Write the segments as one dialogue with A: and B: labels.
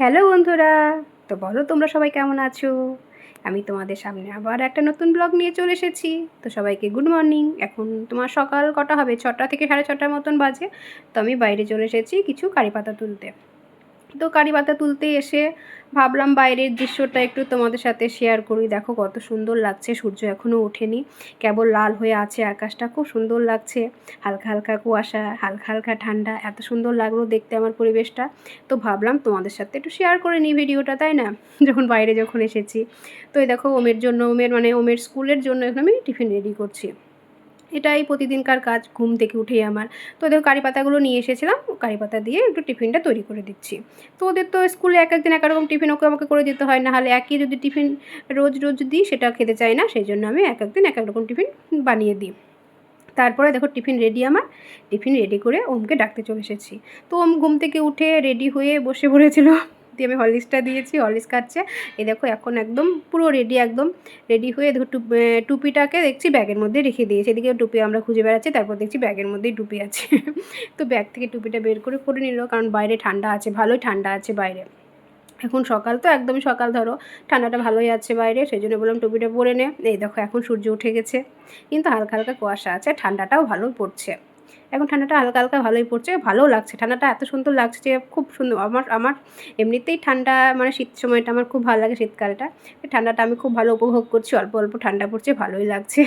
A: Hello বন্ধুরা, তো বলো তোমরা সবাই কেমন আছো? আমি তোমাদের সামনে আবার একটা নতুন ব্লগ নিয়ে চলে এসেছি। তো সবাইকে গুড মর্নিং এখন তোমার সকাল কটা হবে? ছটা থেকে সাড়ে ছটার মতন বাজে। তো আমি বাইরে চলে এসেছি কিছু কারি পাতা তুলতে। তো কারি পাতা তুলতে এসে ভাবলাম বাইরের দৃশ্যটা একটু তোমাদের সাথে শেয়ার করি। দেখো কত সুন্দর লাগছে, সূর্য এখনও ওঠেনি। কেবল লাল হয়ে আছে আকাশটা, খুব সুন্দর লাগছে। হালকা হালকা কুয়াশা, হালকা হালকা ঠান্ডা, এত সুন্দর লাগল দেখতে আমার পরিবেশটা। তো ভাবলাম তোমাদের সাথে একটু শেয়ার করে নিই ভিডিওটা, তাই না? যখন বাইরে যখন এসেছি। তো এই দেখো, ওমের জন্য, ওমের মানে ওমের স্কুলের জন্য এখন আমি টিফিন রেডি করছি। এটাই প্রতিদিনকার কাজ, ঘুম থেকে উঠেই আমার। তো ওদের কারি পাতাগুলো নিয়ে এসেছিলাম, কারি পাতা দিয়ে একটু টিফিনটা তৈরি করে দিচ্ছি। তো ওদের তো স্কুলে এক একদিন এক রকম টিফিন ওকে আমাকে করে দিতে হয় না হলে একই যদি টিফিন রোজ রোজ দিই, সেটা খেতে চাই না সেই জন্য আমি এক একদিন এক এক রকম টিফিন বানিয়ে দিই। তারপরে দেখো টিফিন রেডি আমার, টিফিন রেডি করে ওমকে ডাকতে চলে এসেছি। তো ওম ঘুম থেকে উঠে রেডি হয়ে বসে পড়েছিল। দিয়ে আমি হরলিক্সটা দিয়েছি, হরলিক্স খাচ্ছে। এই দেখো এখন একদম পুরো রেডি একদম রেডি হয়ে টুপিটাকে দেখছি ব্যাগের মধ্যে রেখে দিয়েছি। এদিকে টুপি আমরা খুঁজে বেড়াচ্ছি, তারপর দেখছি ব্যাগের মধ্যেই টুপি আছে। তো ব্যাগ থেকে টুপিটা বের করে পরে নিল, কারণ বাইরে ঠান্ডা আছে, ভালোই ঠান্ডা আছে বাইরে। এখন সকাল তো একদমই সকাল, ধরো। ঠান্ডাটা ভালোই আছে বাইরে, সেই জন্য বললাম টুপিটা পরে নে। এই দেখো এখন সূর্য উঠে গেছে, কিন্তু হালকা হালকা কুয়াশা আছে, ঠান্ডাটাও ভালোই পড়ছে। এখন ঠান্ডাটা হালকা হালকা ভালোই পড়ছে, ভালোও লাগছে। ঠান্ডাটা এত সুন্দর লাগছে যে খুব সুন্দর। আমার আমার এমনিতেই ঠান্ডা মানে শীত সময়টা আমার খুব ভালো লাগে শীতকালটা। ঠান্ডাটা আমি খুব ভালো উপভোগ করছি, অল্প অল্প ঠান্ডা পড়ছে, ভালোই লাগছে।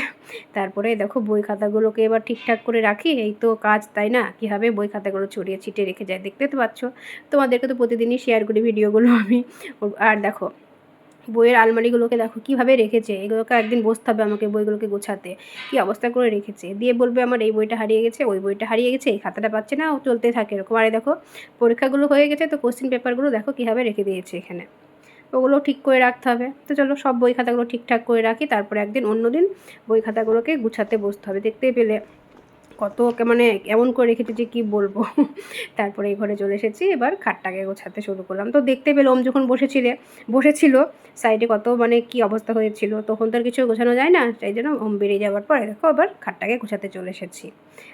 A: তারপরে দেখো বই খাতাগুলোকে এবার ঠিকঠাক করে রাখি। এই তো কাজ, তাই না? কীভাবে বই খাতাগুলো ছড়িয়ে ছিটিয়ে রেখে যায়, দেখতে তো পাচ্ছ। তোমাদেরকে তো প্রতিদিনই শেয়ার করি ভিডিওগুলো আমি। আর দেখো বইয়ের আলমারিগুলোকে দেখো, কীভাবে রেখেছে? এগুলোকে একদিন বসতে হবে আমাকে বইগুলোকে গোছাতে। কী অবস্থা করে রেখেছে? দিয়ে বলবে, আমার এই বইটা হারিয়ে গেছে, ওই বইটা হারিয়ে গেছে, এই খাতাটা পাচ্ছে না, ও চলতে থাকে। এরকম। আরে দেখো, পরীক্ষাগুলো হয়ে গেছে তো কোশ্চেন পেপারগুলো দেখো কীভাবে রেখে দিয়েছে এখানে। ওগুলো ঠিক করে রাখতে হবে। তো চলো, সব বই খাতাগুলো ঠিকঠাক করে রাখি। তারপরে একদিন অন্য দিন বই খাতাগুলোকে গুছাতে বসতে হবে। দেখতে পেলে। কত ওকে মানে এমন করে রেখেছি যে কী বলব? তারপরে এই ঘরে চলে এসেছি, এবার খাটটাকে গোছাতে শুরু করলাম। তো দেখতে পেল ওম যখন বসেছিলে, বসেছিল সাইডে কত মানে কি অবস্থা হয়েছিল, তখন তো আর কিছু গোছানো যায় না, সেই জন্য ওম বেরিয়ে যাওয়ার পরে দেখো আবার খাটটাকে গোছাতে চলে এসেছি।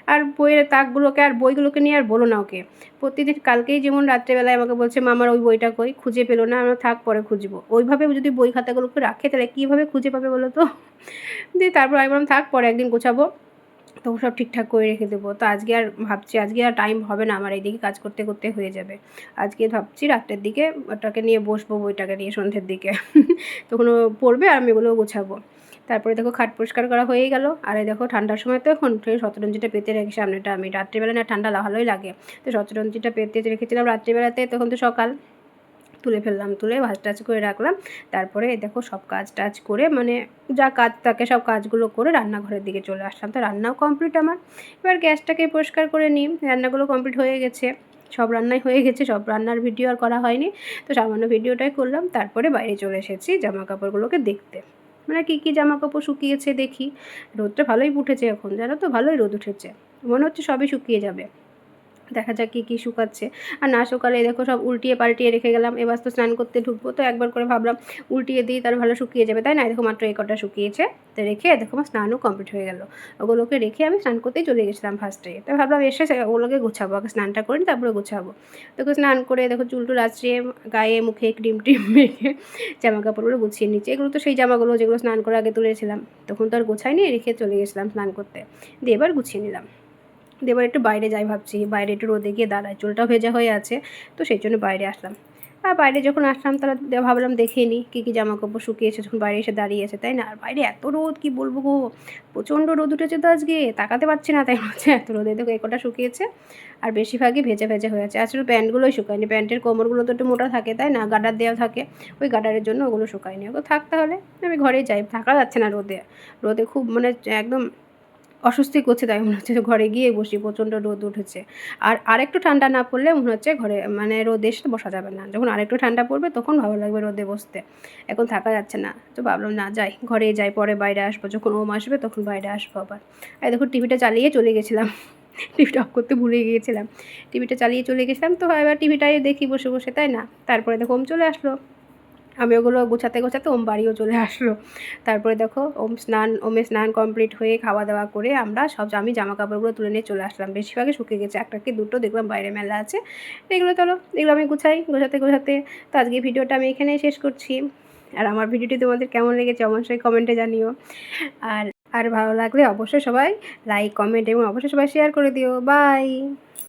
A: আর বইয়ের তাকগুলোকে আর বইগুলোকে নিয়ে আর বলো না ওকে। প্রতিদিন কালকেই যেমন রাত্রেবেলায় আমাকে বলছে, মা, আমার ওই বইটা কই? খুঁজে পেল না, আমরা থাক পরে খুঁজবো। ওইভাবে যদি বই খাতাগুলোকে রাখে, তাহলে কীভাবে খুঁজে পাবে বলো তো? দিয়ে তারপর আমি বললাম, থাক, পরে একদিন গোছাবো। তো সব ঠিকঠাক করে রেখে দেবো। তো আজকে আর ভাবছি, আজকে আর টাইম হবে না আমার এইদিকে কাজ করতে করতে হয়ে যাবে। আজকে ভাবছি রাত্রের দিকে ওটাকে নিয়ে বসবো, বইটাকে নিয়ে সন্ধ্যের দিকে। তখন পড়বে আর আমি এগুলো গোছাবো। তারপরে দেখো খাট পরিষ্কার করা হয়ে গেল। আর দেখো ঠান্ডার সময় তো এখন শতরঞ্জিটা পেতে রেখে সামনেটা। আমি রাত্রিবেলা না ঠান্ডা ভালোই লাগে। তো শতরঞ্জিটা পেতে রেখেছিলাম রাত্রিবেলাতে, তখন তো সকাল। তুলে ফেললাম, তুলে ভাজ টাজ করে রাখলাম। তারপরে দেখো সব কাজ টাজ করে মানে যা কাজ থাকে সব কাজগুলো করে রান্নাঘরের দিকে চলে আসলাম। তো রান্নাও কমপ্লিট আমার। এবার গ্যাসটাকে পরিষ্কার করে নিই। রান্নাগুলো কমপ্লিট হয়ে গেছে। সব রান্নাই হয়ে গেছে, সব রান্নার ভিডিও আর করা হয়নি। তো সামান্য ভিডিওটাই করলাম। তারপরে বাইরে চলে এসেছি জামা কাপড়গুলোকে দেখতে। মানে কী কী জামা কাপড় শুকিয়েছে দেখি। রোদটা ভালোই উঠেছে এখন, জানো তো? ভালোই রোদ উঠেছে। মনে হচ্ছে সবই শুকিয়ে যাবে। দেখা যাক কী কী শুকাচ্ছে। আর না শুকালে দেখো সব উল্টিয়ে পাল্টিয়ে রেখে গেলাম, এবার তো স্নান করতে ঢুকবো। তো একবার করে ভাবলাম উল্টিয়ে দিই তার ভালো শুকিয়ে যাবে, তাই না? দেখো মাত্র এই কটা শুকিয়েছে। তো রেখে দেখো আমার স্নানও কমপ্লিট হয়ে গেল। ওগুলোকে রেখে আমি স্নান করতেই চলে গেছিলাম ফার্স্টে তো ভাবলাম এসে ওগুলোকে গোছাবো, আগে স্নানটা করে তারপরে গোছাবো। দেখো স্নান করে দেখো চুল টুল আছড়িয়ে গায়ে, মুখে ক্রিম টিম মেখে জামা কাপড়গুলো গুছিয়ে নিচ্ছি। এগুলো তো সেই জামাগুলো যেগুলো স্নান করে আগে তুলেছিলাম। তখন তো আর গোছাইনি, রেখে চলে গেছিলাম স্নান করতে। দিয়ে এবার গুছিয়ে নিলাম। এবার একটু বাইরে যাই ভাবছি। বাইরে একটু রোদে গিয়ে দাঁড়ায় চুলটা ভেজা হয়ে আছে, তো সেই জন্য বাইরে আসলাম। আর বাইরে যখন আসলাম তারা ভাবলাম দেখে নিই কী কী জামা কাপড় শুকিয়েছে যখন বাইরে এসে দাঁড়িয়েছে তাই না? আর বাইরে এত রোদ, কি বলব গো? প্রচণ্ড রোদ উঠেছে তো আজকে, তাকাতে পারছি না, তাই হচ্ছে এত রোদে দেখো একটা শুকিয়েছে, আর বেশিরভাগই ভেজে ভেজে হয়ে আছে। আসলে প্যান্টগুলোই শুকায়নি, প্যান্টের কোমরগুলো তো একটু মোটা থাকে, তাই না? গাডার দেওয়া থাকে, ওই গাডারের জন্য ওগুলো শুকায়নি। ওগুলো থাকতে হলে আমি ঘরেই যাই, থাকা যাচ্ছে না রোদে। রোদে খুব মানে একদম অস্বস্তি করছে, তাই মনে হচ্ছে ঘরে গিয়ে বসি, প্রচণ্ড রোদ উঠেছে। আর আরেকটু ঠান্ডা না পড়লে মনে হচ্ছে ঘরে মানে রোদে এসে বসা যাবে না। যখন আরেকটু ঠান্ডা পড়বে, তখন ভালো লাগবে রোদে বসতে। এখন থাকা যাচ্ছে না। তো ভাবলাম, না, যাই ঘরে যাই, পরে বাইরে আসব। যখন ওম আসবে, তখন বাইরে আসব আবার। আর দেখো, টিভিটা চালিয়ে চলে গেছিলাম। টিভিটা অফ করতে ভুলে গিয়েছিলাম। টিভিটা চালিয়ে চলে গেছিলাম, তো এবার টিভিটাই দেখি বসে বসে, তাই না? তারপরে দেখো, ওম চলে আসলো। আমি ওগুলো গোছাতে গোছাতে ওম বাড়িও চলে আসলো। তারপরে দেখো ওম স্নান, ওমে স্নান কমপ্লিট হয়ে খাওয়া দাওয়া করে আমরা সব আমি জামা কাপড়গুলো তুলে নিয়ে চলে আসলাম। বেশিরভাগই শুকিয়ে গেছে। একটা কি দুটো দেখলাম বাইরে মেলা আছে। এগুলো চলো, এগুলো আমি গুছাই, গোছাতে গোছাতে। তো আজকে ভিডিওটা আমি এখানেই শেষ করছি। আর আমার ভিডিওটি তোমাদের কেমন লেগেছে অবশ্যই কমেন্টে জানিও। আর আর ভালো লাগলে অবশ্যই সবাই লাইক কমেন্ট এবং অবশ্যই সবাই শেয়ার করে দিও। বাই